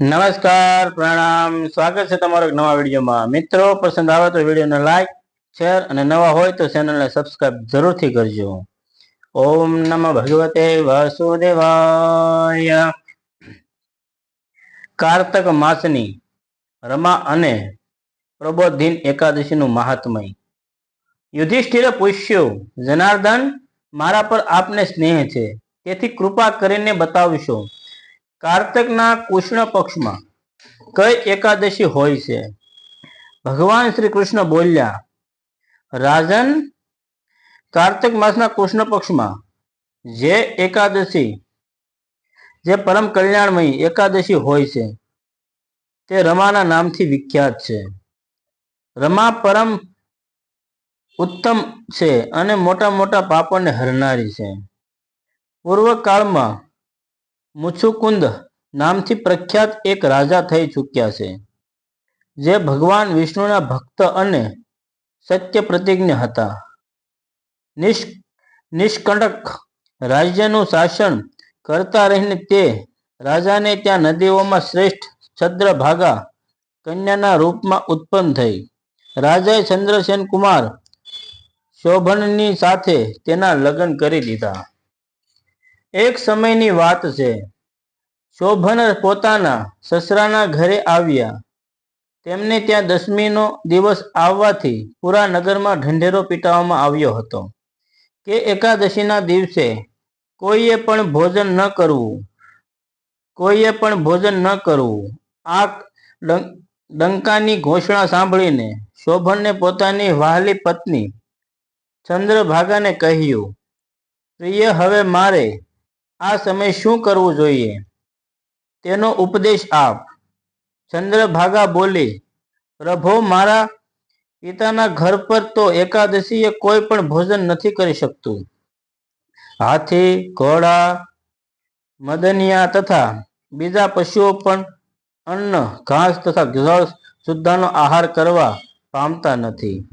નમસ્કાર, પ્રણામ. સ્વાગત છે તમારો નવા વિડીયોમાં. મિત્રો, પસંદ આવે તો વિડીયોને લાઈક શેર અને નવા હોય તો ચેનલને સબસ્ક્રાઇબ જરૂરથી કરજો. ઓમ નમ ભગવતે વાસુદેવાય. કારતક માસની રમા અને પ્રબોધિન એકાદશીનું મહાત્મય. યુધિષ્ઠિરે પૂછ્યું, જનાર્દન, મારા પર આપને સ્નેહ છે. તેથી કૃપા કરીને બતાવશો. કારતકના કૃષ્ણ પક્ષમાં કઈ એકાદશી હોય છે? ભગવાન શ્રી કૃષ્ણ બોલ્યા, રાજન, કાર્તક માસના કૃષ્ણ પક્ષમાં જે એકાદશી, જે પરમ કલ્યાણમય એકાદશી હોય છે, તે રમાના નામથી વિખ્યાત છે. રમા પરમ ઉત્તમ છે અને મોટા મોટા પાપોને હરનારી છે. પૂર્વ કાળમાં મુછુકુંદ નામથી પ્રખ્યાત એક રાજા થઈ ચૂક્યા છે, જે ભગવાન વિષ્ણુના ભક્ત અને સત્ય પ્રતિજ્ઞ હતા. નિષ் નિષ્કંટક રાજ્યનું શાસન કરતા રહીને તે રાજાને ત્યાં નદીઓમાં શ્રેષ્ઠ છદ્રભાગા કન્યાના રૂપમાં ઉત્પન્ન થઈ. રાજાએ ચંદ્રસેન કુમાર શોભનની સાથે તેના લગ્ન કરી દીધા. એક સમયની વાત છે. શોભન પોતાના સસરાના ઘરે આવ્યા. તેમને ત્યાં દસમીનો દિવસ આવવાથી પૂરા નગરમાં ઢંઢેરો પીટાવવામાં આવ્યો હતો. કે એકાદશીના દિવસે કોઈએ પણ ભોજન ન કરવું, કોઈએ પણ ભોજન ન કરવું. આ ડંકાની ઘોષણા સાંભળીને શોભનને પોતાની વહાલી પત્ની ચંદ્રભાગાને કહ્યું, પ્રિય, હવે મારે આ સમય શું કરવું જોઈએ? તેનો ઉપદેશ આપ. ચંદ્રભાગા બોલી, પ્રભો, મારા પિતાના ઘર પર તો એકાદશીએ કોઈ પણ ભોજન નથી કરી શકતું. હાથી ઘોડા, મદનિયા તથા બીજા પશુઓ પણ અન્ન, ઘાસ તથા જળ સુદ્ધાનો આહાર કરવા પામતા નથી.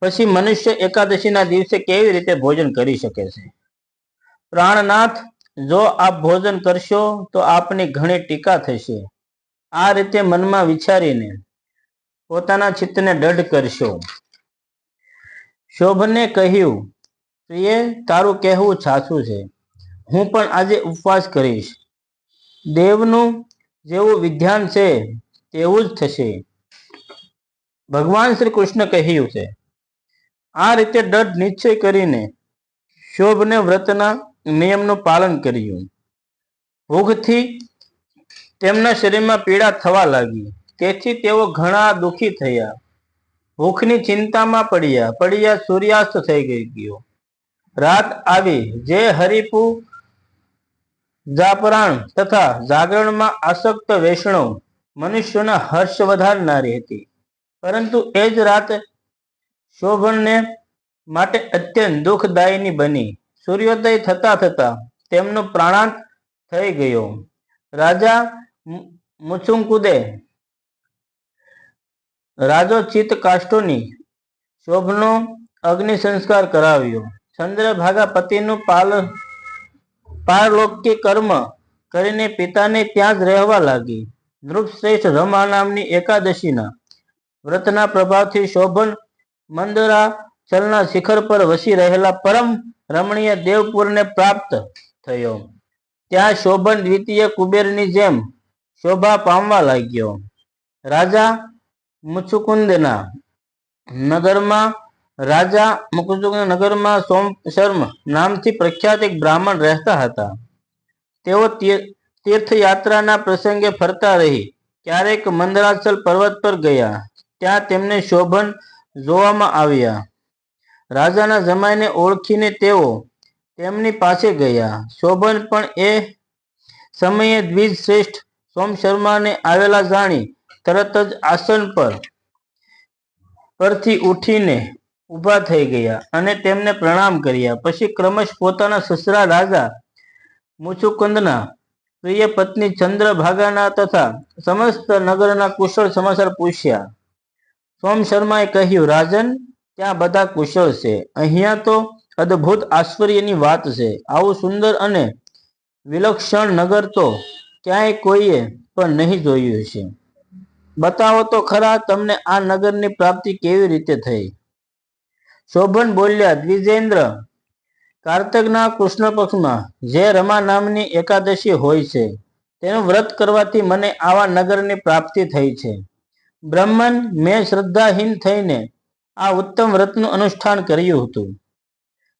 પછી મનુષ્ય એકાદશીના દિવસે કેવી રીતે ભોજન કરી શકે છે? પ્રાણનાથ જો આપ ભોજન કરશો તો આપની ઘણી ટીકા થશે. આ રીતે મનમાં વિચારીને પોતાના ચિત્તને દઢ કરશો. શોભને કહ્યું, પ્રિય, તારું કહેવું સાચું છે. હું પણ આજે ઉપવાસ કરીશ. દેવનું જેવું વિધ્યાન છે તેવું જ થશે. ભગવાન શ્રી કૃષ્ણ કહ્યું છે. આ રીતે દઢ નિશ્ચય કરીને શોભને વ્રતના નિયમનું પાલન કર્યું. ભૂખથી તેમના શરીરમાં પીડા થવા લાગી. તેથી તેઓ ઘણા દુઃખી થયા. ભૂખની ચિંતામાં પડ્યા. પડ્યા સૂર્યાસ્ત થઈ ગયો. રાત આવી. જે હરિપુ જાપરાણ તથા જાગરણમાં આસક્ત વૈષ્ણવ મનુષ્યોના હર્ષ વધારનારી હતી. પરંતુ એ જ રાત શોભણને માટે અત્યંત દુઃખદાયીની બની. સૂર્યોદય થતા થતા તેમનો પ્રાણાંત થઈ ગયો. રાજા મુ- રાજો ચિત્ત કાષ્ટોની શોભનો અગ્નિ સંસ્કાર કરાવ્યો. ચંદ્રભાગા પતિનું પાલ, પારલૌકિક કર્મ કરીને પિતાને ત્યાં જ રહેવા લાગી. નૃપશ્રેષ્ઠ રમા નામની એકાદશીના વ્રતના પ્રભાવથી શોભન મંદરા ચલના શિખર પર વસી રહેલા પરમ રમણીય દેવપુરને પ્રાપ્ત થયો. ત્યાં શોભન દ્વિતીય કુબેરની જેમ શોભા પામવા લાગ્યો. રાજા મુચુકુંદના નગરમાં, રાજા મુકુંદ નગરમાં સોમ શર્મ નામથી પ્રખ્યાત એક બ્રાહ્મણ રહેતા હતા. તેઓ તીર્થયાત્રાના પ્રસંગે ફરતા રહી. ક્યારેક મંદરાચલ પર્વત પર ગયા. ત્યાં તેમને શોભન જોવામાં આવ્યા. રાજાના જમાઈને ઓળખીને તેઓ તેમની પાસે ગયા. શોભન પણ એ સમયે દ્વિજ શ્રેષ્ઠ સોમ શર્માને આવેલા જાણી તરત જ આસન પર, પરથી ઉઠીને ઊભા થઈ ગયા અને તેમને પ્રણામ કર્યા. પછી ક્રમશ પોતાના સસરા રાજા મુચુકુંદના પ્રિય પત્ની ચંદ્રભાગાના તથા સમસ્ત નગરના કુશળ સમાચાર પૂછ્યા. સોમ શર્માએ કહ્યું, રાજન ત્યાં બધા કુશળ છે. અહીંયા તો અદ્ભુત આશ્ચર્યની વાત છે. આવું સુંદર અને વિલક્ષણ નગર તો ક્યાંય કોઈએ પણ નહીં જોયું છે બતાવો તો ખરા તમને આ નગરની પ્રાપ્તિ કેવી રીતે થઈ? શોભન બોલ્યા, દ્વિજેન્દ્ર, કાર્તકના કૃષ્ણ પક્ષમાં જે રમા નામની એકાદશી હોય છે, તેનું વ્રત કરવાથી મને આવા નગરની પ્રાપ્તિ થઈ છે. બ્રહ્મન મેં શ્રદ્ધાહીન થઈને આ ઉત્તમ વ્રતનું અનુષ્ઠાન કર્યું હતું.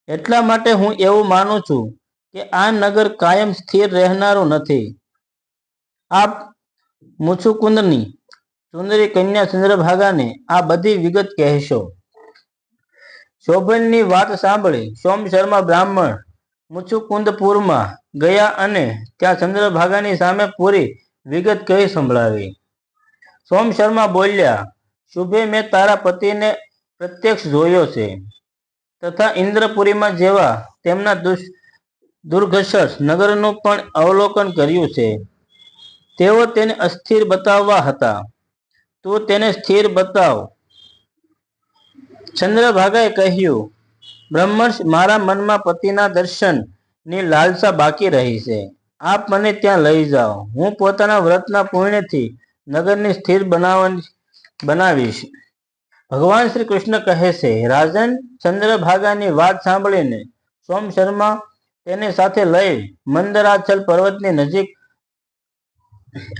એટલા માટે હું એવું માનું છું કે આ નગર કાયમ સ્થિર રહેનારું નથી. આપ મુછુકુંદની સુંદરી કન્યા ચંદ્રભાગાને આ બધી વિગત કહેશો. શોભનની વાત સાંભળી સોમ શર્મા બ્રાહ્મણ મુછુકુંદપુરમાં ગયા અને ત્યાં ચંદ્રભાગાની સામે પૂરી વિગત કહી સંભળાવી. સોમ શર્મા બોલ્યા, શુભે મેં તારા પતિને પ્રત્યક્ષ જોયો છે. તથા ઇન્દ્રપુરીમાં જેવા તેમના દુર્ઘસસ નગરનું પણ અવલોકન કર્યું છે. તેઓ તેને અસ્થિર બતાવવા હતા. તું તેને સ્થિર બતાવ. ચંદ્રભાગાએ કહ્યું, બ્રહ્મર્ષ મારા મનમાં પતિના દર્શનની લાલસા બાકી રહી છે. આપ મને ત્યાં લઈ જાઓ. હું પોતાના વ્રતના પુણ્યથી નગરને સ્થિર બનાવવાની બનાવીશ. ભગવાન શ્રી કૃષ્ણ કહે છે, રાજન ચંદ્રભાગાની વાત સાંભળીને સોમ શર્મા તેને સાથે લઈ મંદરાચલ પર્વતની નજીક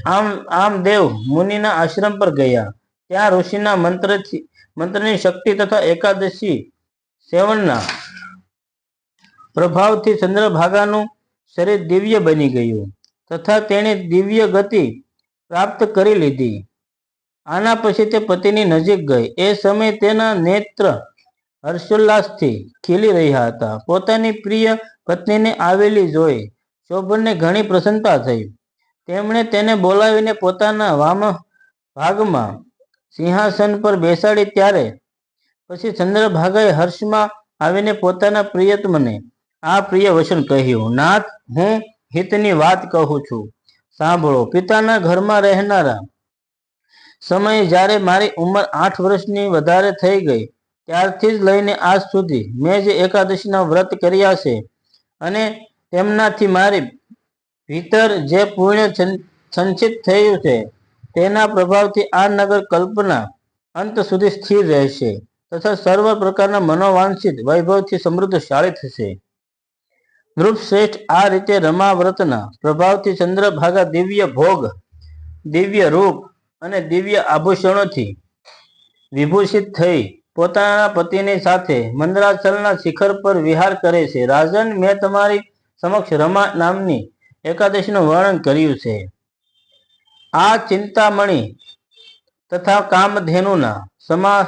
આમ આમ દેવ મુનિના આશ્રમ પર ગયા. ત્યાં ઋષિના મંત્રથી, મંત્રની શક્તિ તથા એકાદશી સેવનના પ્રભાવથી ચંદ્રભાગાનું શરીર દિવ્ય બની ગયું. તથા તેણે દિવ્ય ગતિ પ્રાપ્ત કરી લીધી. આના પછી તે પતિની નજીક ગઈ. એ સમયે તેના નેત્ર હર્ષોલ્લાસથી ખીલી રહ્યા હતા. પોતાની પ્રિય પત્નીને આવેલી જોઈ શોભનને ઘણી પ્રસન્નતા થઈ. તેમણે તેને બોલાવીને પોતાના વામ ભાગમાં સિંહાસન પર બેસાડી ત્યારે પછી ચંદ્રભાગાએ હર્ષમાં આવીને પોતાના પ્રિયતમને, આ પ્રિય વચન કહ્યું. નાથ, હું હિતની વાત કહું છું. સાંભળો, પિતાના ઘરમાં રહેનારા સમયે જ્યારે મારી ઉંમર આઠ વર્ષની વધારે થઈ ગઈ, ત્યારથી જ લઈને આજ સુધી મેં જે એકાદશીના વ્રત કર્યા છે અને તેમનાથી મારી ભીતર જે પુણ્ય સંચિત થયું છે, તેના પ્રભાવથી આ નગર કલ્પના અંત સુધી સ્થિર રહેશે તથા સર્વ પ્રકારના મનોવાંછિત વૈભવથી સમૃદ્ધશાળી થશે. નૃપશ્રેષ્ઠ આ રીતે રમા વ્રતના પ્રભાવથી ચંદ્રભાગા દિવ્ય ભોગ, દિવ્ય રૂપ અને દિવ્ય આભૂષણોથી વિભૂષિત થઈ પોતાના પતિની સાથે મંદરાચલના શિખર પર વિહાર કરે છે. રાજન, મેં તમારી સમક્ષ રમા નામની એકાદશીનું વર્ણન કર્યું છે. આ ચિંતામણી તથા કામધેનુના સમા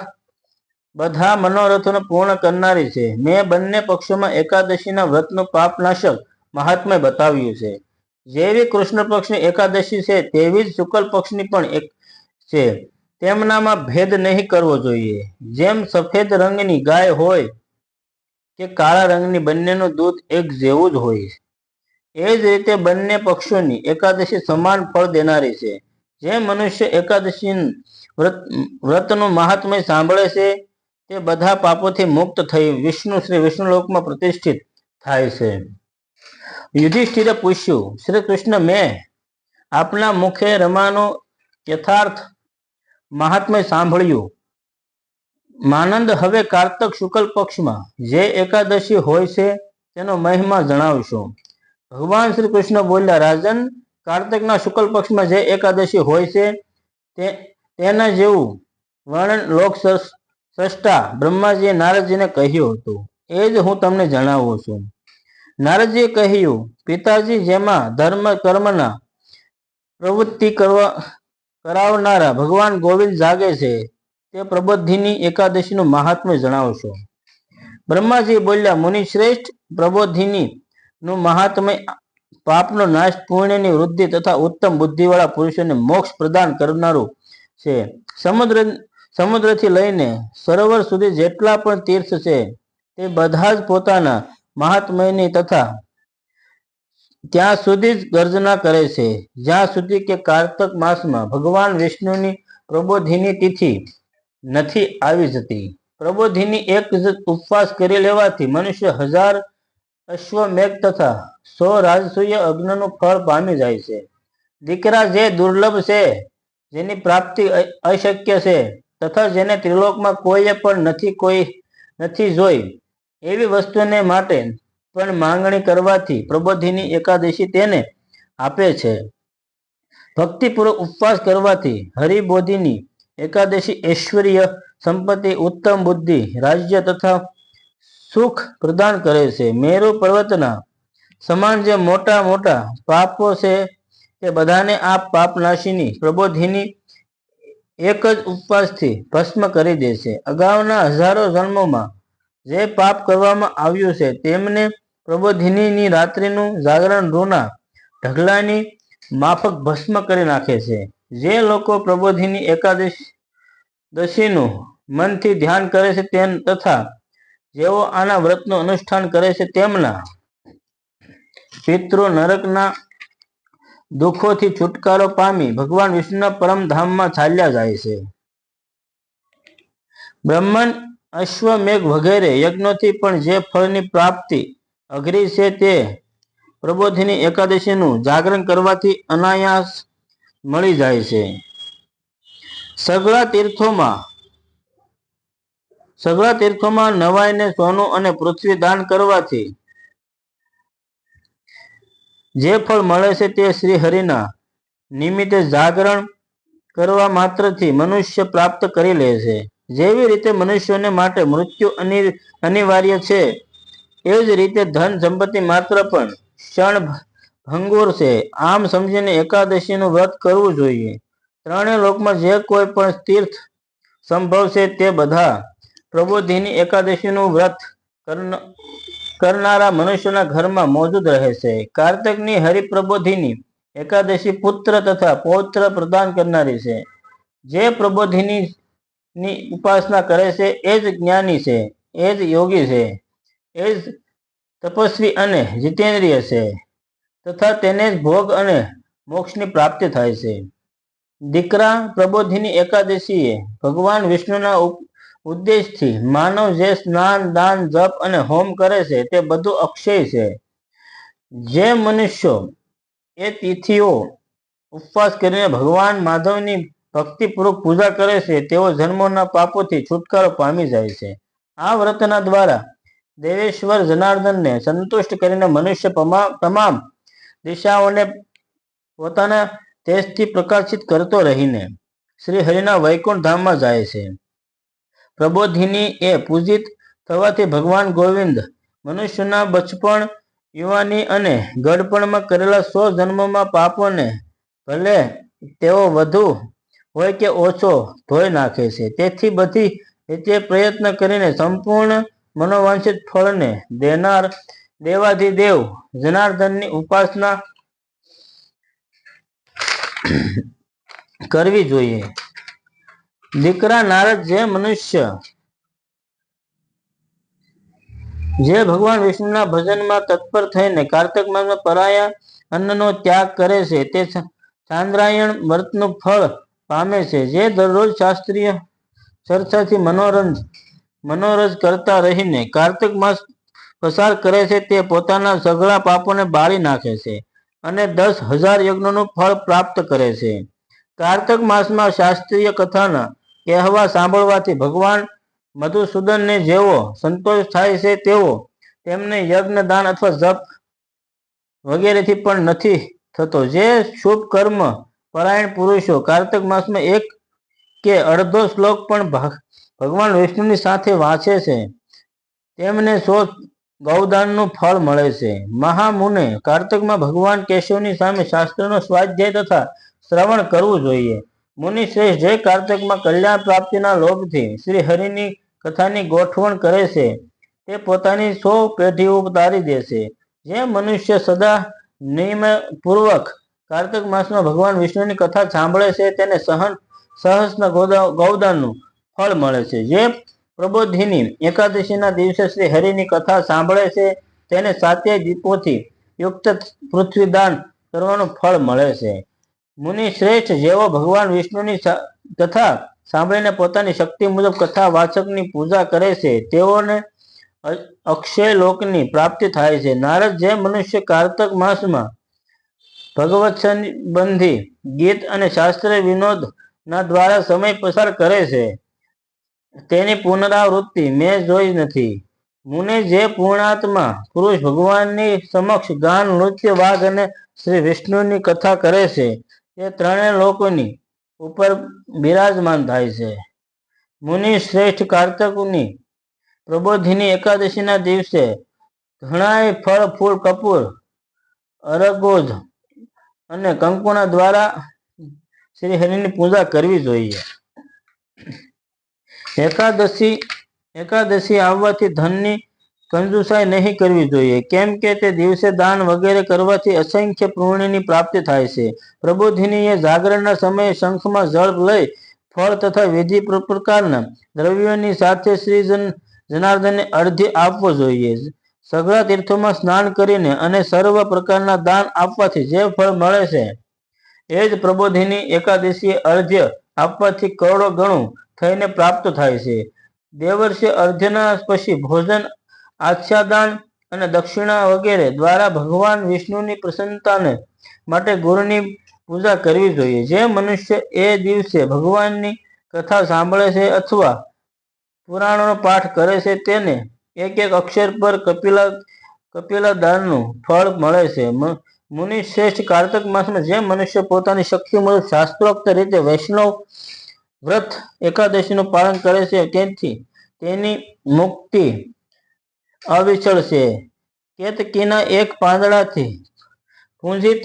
બધા મનોરથોને પૂર્ણ કરનારી છે. મેં બંને પક્ષોમાં એકાદશીના વ્રતનું પાપનાશક મહાત્મય બતાવ્યું છે. જેવી કૃષ્ણ પક્ષની એકાદશી છે, તેવી જ શુક્લ પક્ષની પણ એક છે. તેમનામાં ભેદ નહીં કરવો જોઈએ. જેમ સફેદ રંગની ગાય હોય કે કાળા રંગની બંનેનું દૂધ એક જેવું જ હોય એ જ રીતે બંને પક્ષોની એકાદશી સમાન ફળ દેનારી છે. જે મનુષ્ય એકાદશી વ્રત, વ્રતનું મહાત્મય સાંભળે છે, તે બધા પાપોથી મુક્ત થઈ વિષ્ણુ શ્રી વિષ્ણુલોકમાં પ્રતિષ્ઠિત થાય છે. યુધિષ્ઠિરે પૂછ્યું, શ્રી કૃષ્ણ, મેં આપના મુખે રમાનો યથાર્થ મહાત્મય સાંભળ્યું, માનંદ હવે કાર્તક શુક્લ પક્ષમાં જે એકાદશી હોય છે તેનો મહિમા જણાવશો. ભગવાન શ્રી કૃષ્ણ બોલ્યા, રાજન, કાર્તકના શુક્લ પક્ષમાં જે એકાદશી હોય છે તે, તેના જેવું વર્ણન લોક સષ્ટા બ્રહ્માજીએ નારદજીને કહ્યું હતું. એ જ હું તમને જણાવું છું. નારદજીએ કહ્યું, પિતાજી, જેમાં ધર્મ કર્મના પ્રવૃત્તિ કરવા કરાવનારા ભગવાન ગોવિંદ જાગે છે, તે પ્રબોધિની એકાદશીનું મહાત્મ્ય જણાવશો. બ્રહ્માજી બોલ્યા, મુનિ શ્રેષ્ઠ પ્રબોધિની નું મહાત્મ્ય પાપનો નાશ પુણ્યની વૃદ્ધિ તથા ઉત્તમ બુદ્ધિવાળા પુરુષોને મોક્ષ પ્રદાન કરનારું છે. સમુદ્ર, સમુદ્રથી લઈને સરોવર સુધી જેટલા પણ તીર્થ છે, તે બધા જ પોતાના મહાત્મયની તથા ત્યાં સુધી જ ગર્જના કરે છે. જ્યાં સુધી કે કાર્તક માસમાં ભગવાન વિષ્ણુની પ્રબોધિની તિથિ નથી આવી જતી. પ્રબોધિની એક ઉપવાસ કરી લેવાથી મનુષ્ય હજાર અશ્વમેઘ તથા સો રાજસૂય અગ્નનું ફળ પામી જાય છે. દીકરા જે દુર્લભ છે, જેની પ્રાપ્તિ અશક્ય છે, તથા જેને ત્રિલોકમાં કોઈએ પણ નથી કોઈ, નથી જોઈ, એવી વસ્તુને માટે પણ માંગણી કરવાથી પ્રબોધિની એકાદશી તેને આપે છે. ભક્તિપૂર્વક ઉપવાસ કરવાથી હરિબોધિની એકાદશી ઐશ્વર્ય સંપત્તિ, ઉત્તમ બુદ્ધિ, રાજ્ય તથા સુખ પ્રદાન કરે છે. મેરુ પર્વતના સમાન જે મોટા મોટા પાપો છે તે બધાને આ પાપનાશીની પ્રબોધિની એક જ ઉપવાસથી ભસ્મ કરી દે છે. અગાઉના હજારો જન્મોમાં જે પાપ કરવામાં આવ્યું છે તેમને પ્રબોધિનીની રાત્રિનું જાગરણ રૂના ઢગલાની માફક ભસ્મ કરી નાખે છે. જે લોકો પ્રબોધિની એકાદશ મનથી ધ્યાન કરે છે તેમ તથા જેઓ આના વ્રતનું અનુષ્ઠાન કરે છે તેમના પિતૃ નરકના દુઃખોથી છુટકારો પામી ભગવાન વિષ્ણુના પરમધામમાં ચાલ્યા જાય છે. બ્રહ્મન અશ્વમેઘ વગેરે યજ્ઞોથી પણ જે ફળની પ્રાપ્તિ અઘરી છે તે પ્રબોધિની એકાદશીનું જાગરણ કરવાથી અનાયાસ મળી જાય છે. સગળા તીર્થોમાં સગળા તીર્થોમાં નવાઈને સોનું અને પૃથ્વી દાન કરવાથી જે ફળ મળે છે તે શ્રી હરિના નિમિત્તે જાગરણ કરવા માત્રથી મનુષ્ય પ્રાપ્ત કરી લે છે. જેવી રીતે મનુષ્યોને માટે મૃત્યુ અનિ- અનિવાર્ય છે એ જ રીતે ધન સંપત્તિ માત્ર પણ ક્ષણ ભંગુર છે. આમ સમજીને એકાદશીનું વ્રત કરવું જોઈએ. ત્રણેય લોકમાં જે કોઈ પણ તીર્થ સંભવ છે તે બધા પ્રબોધિની એકાદશીનું વ્રત કરન- કરનારા મનુષ્યના ઘરમાં મોજૂદ રહે છે. કાર્તકની હરિપ્રબોધિની એકાદશી પુત્ર તથા પૌત્ર પ્રદાન કરનારી છે. જે પ્રબોધિની ઉપાસના કરે છે એ જ જ્ઞાની છે, એ જ યોગી છે. એ જ તપસ્વી અને જીતેન્દ્રિય છે તથા તેને જ ભોગ અને મોક્ષની પ્રાપ્તિ થાય છે. દીકરા પ્રબોધિની એકાદશીએ ભગવાન વિષ્ણુના ઉદ્દેશથી માનવ જે સ્નાન, દાન, જપ અને હોમ કરે છે તે બધું અક્ષય છે. જે મનુષ્યો એ તિથિઓ ઉપવાસ કરીને ભગવાન માધવની ભક્તિપૂર્વક પૂજા કરે છે તેઓ જન્મોના પાપોથી છુટકારો પામી જાય છે. આ વ્રતના દ્વારા દેવેશ્વર જનાર્દનને સંતુષ્ટ કરીને મનુષ્ય તમામ દિશાઓને પોતાના તેજથી પ્રકાશિત કરતો રહીને શ્રી હરિના વૈકુંઠ ધામમાં જાય છે. પ્રબોધિની એ પૂજિત થવાથી ભગવાન ગોવિંદ મનુષ્યના બચપણ, યુવાની અને ગડપણમાં કરેલા સો જન્મમાં પાપોને ભલે તેઓ વધુ હોય કે ઓછો ધોઈ નાખે છે. તેથી બધી રીતે પ્રયત્ન કરીને સંપૂર્ણ મનોવાંછિત ફળને દેનાર દેવાધિદેવ જનાર્દનની ઉપાસના કરવી જોઈએ. દીકરા નારદ જે મનુષ્ય જે ભગવાન વિષ્ણુના ભજનમાં તત્પર થઈને કાર્તક માસમાં પરાયા અન્નનો ત્યાગ કરે છે, તે ચાંદ્રાયણ વ્રતનું ફળ પામે છે, જે દરરોજ શાસ્ત્રીય ચર્ચાથી મનોરંજ મનોરજ કરતા રહીને કાર્તિક માસ પસાર કરે છે તે પોતાના સઘળા પાપોને બાળી નાખે છે અને દસ હજાર યજ્ઞોનું ફળ પ્રાપ્ત કરે છે. કાર્તક માસમાં શાસ્ત્રીય કથાના કહેવા સાંભળવાથી ભગવાન મધુસૂદનને જેવો સંતોષ થાય છે તેવો તેમને યજ્ઞ દાન અથવા જપ વગેરેથી પણ નથી થતો. જે શુભ કર્મ પરાયણ પુરુષો કાર્તક માસમાં એક કે અડધો શ્લોક પણ ભગ- ભગવાન વિષ્ણુની સાથે વાંચે છે. તેમને સો ગૌદાનનું ફળ મળે છે. મહામુને કાર્તકમાં ભગવાન કેશવની સામે શાસ્ત્રનો સ્વાધ્યાય તથા શ્રવણ કરવું જોઈએ. મુનિ શ્રેષ્ઠ જે કાર્તકમાં કલ્યાણ પ્રાપ્તિના લોભથી શ્રી હરિની કથાની ગોઠવણ કરે છે, તે પોતાની સો પેઢીઓ ઉતારી દે છે. જે મનુષ્ય સદા નિયમપૂર્વક કાર્તક માસમાં ભગવાન વિષ્ણુની કથા સાંભળે છે, તેને સહન સહસ્ન ગૌદા, ગૌદાનનું ફળ મળે છે. જે પ્રબોધિની એકાદશીના દિવસે શ્રી હરિની કથા સાંભળે છે, તેને સાતે દીપોથી યુક્ત પૃથ્વીદાન કરવાનું ફળ મળે છે. મુનિ શ્રેષ્ઠ જેઓ ભગવાન વિષ્ણુની કથા સાંભળીને પોતાની શક્તિ મુજબ કથા વાચકની પૂજા કરે છે. તેઓને અક્ષય લોકની પ્રાપ્તિ થાય છે. નારદ જે મનુષ્ય કાર્તક માસમાં ભગવત સંબંધી ગીત અને શાસ્ત્રીય વિનોદ ના દ્વારા સમય પસાર કરે છે. તેની પુનરાવૃત્તિ મેં જોઈ નથી. મુને જે પૂર્ણાત્મા પુરુષ ભગવાનની સમક્ષ ગાન, નૃત્ય, વાઘ અને શ્રી વિષ્ણુની કથા કરે છે, તે ત્રણેય લોકોની ઉપર બિરાજમાન થાય છે. મુનિ શ્રેષ્ઠ કાર્તકની પ્રબોધિની એકાદશીના દિવસે ઘણાય ફળ, ફૂલ, કપૂર અરગોજ અને કંકુના દ્વારા શ્રી હરિની પૂજા કરવી જોઈએ. એકાદશી એકાદશી આવવાથી ધનની કંજુસાઈ નહીં કરવી જોઈએ. કેમ કે તે દિવસે દાન વગેરે કરવાથી અસંખ્ય પૂર્ણિની પ્રાપ્તિ થાય છે. પ્રબોધિનીએ જાગરણના સમયે શંખમાં જળ લઈ, ફળ તથા વિધિ પ્રકારના દ્રવ્યોની સાથે શ્રી જન જનાર્દનને અર્ધ્ય આપવો જોઈએ. સઘળા તીર્થોમાં સ્નાન કરીને અને સર્વ પ્રકારના દાન આપવાથી જે ફળ મળે છે, એ જ પ્રબોધિની એકાદશીએ અર્ધ્ય આપવાથી કરોડો ગણું થઈને પ્રાપ્ત થાય છે. દેવર્ષે અર્ધ્યના પછી ભોજન, આચ્છાદાન અને દક્ષિણા વગેરે દ્વારા ભગવાન વિષ્ણુની પ્રસન્નતાને માટે ગુરુની પૂજા કરવી જોઈએ. જે મનુષ્ય એ દિવસે ભગવાનની કથા સાંભળે છે અથવા પુરાણોનો પાઠ કરે છે તેને એક એક અક્ષર પર કપિલા કપિલા દાનનું ફળ મળે છે. મુનિ શ્રેષ્ઠ કાર્તક માસમાં જે મનુષ્ય પોતાની શક્તિ મુજબ શાસ્ત્રોક્ત રીતે વૈષ્ણવ વ્રત એકાદશીનું પાલન કરે છે, તેથી તેની મુક્તિ અવિચળ છે. કેતકીના એક પાંદડાથી પૂંજિત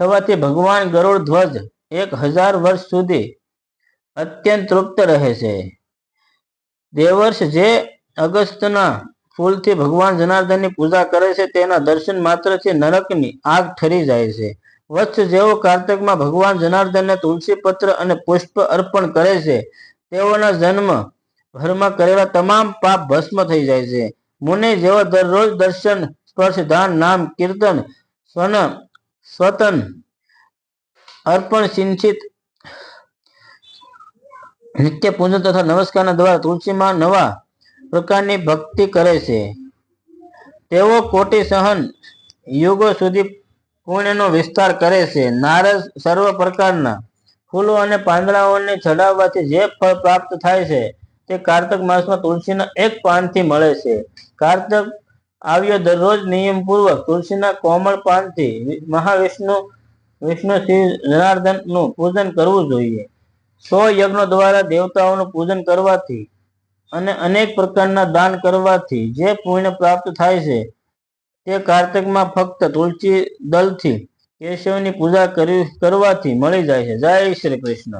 થવાથી ભગવાન ગરુડ ધ્વજ એક હજાર વર્ષ સુધી અત્યંત તૃપ્ત રહે છે. દેવર્ષ જે અગસ્તના ફૂલથી ભગવાન જનાર્દનની પૂજા કરે છે, તેના દર્શન માત્રથી નરકની આગ ઠરી જાય છે. વત્સ જેઓ કાર્તકમાં ભગવાન જનાર્દનને તુલસી પત્ર અને પુષ્પ અર્પણ કરે છે, તેઓના જન્મ ભરમાં કરેલા તમામ પાપ ભસ્મ થઈ જાય છે. મુનિ જેઓ દરરોજ દર્શન, સ્પર્શ, દાન, નામ, કીર્તન, સ્વન, સ્વતન, અર્પણ, સિંચિત નિત્ય પૂજન તથા નમસ્કારના દ્વારા તુલસીમાં નવા પ્રકારની ભક્તિ કરે છે. તેઓ કોટી સહન યુગો સુધી પુણ્યનો વિસ્તાર કરે છે. નારદ સર્વ પ્રકારના ફૂલો અને પાંદડાઓને ચડાવવાથી જે ફળ પ્રાપ્ત થાય છે તે કારતક માસમાં તુલસીના એક પાનથી મળે છે. કારતક આવ્યો દરરોજ નિયમપૂર્વક તુલસીના કોમળ પાનથી મહાવિષ્ણુ, વિષ્ણુ શ્રી જનાર્દનનું પૂજન કરવું જોઈએ. સો યજ્ઞો દ્વારા દેવતાઓનું પૂજન કરવાથી અને અનેક પ્રકારના દાન કરવાથી જે પુણ્ય પ્રાપ્ત થાય છે, તે કાર્તિકમાં ફક્ત તુલસી દલથી કેશવની પૂજા કરવી કરવાથી મળી જાય છે. જય શ્રી કૃષ્ણ.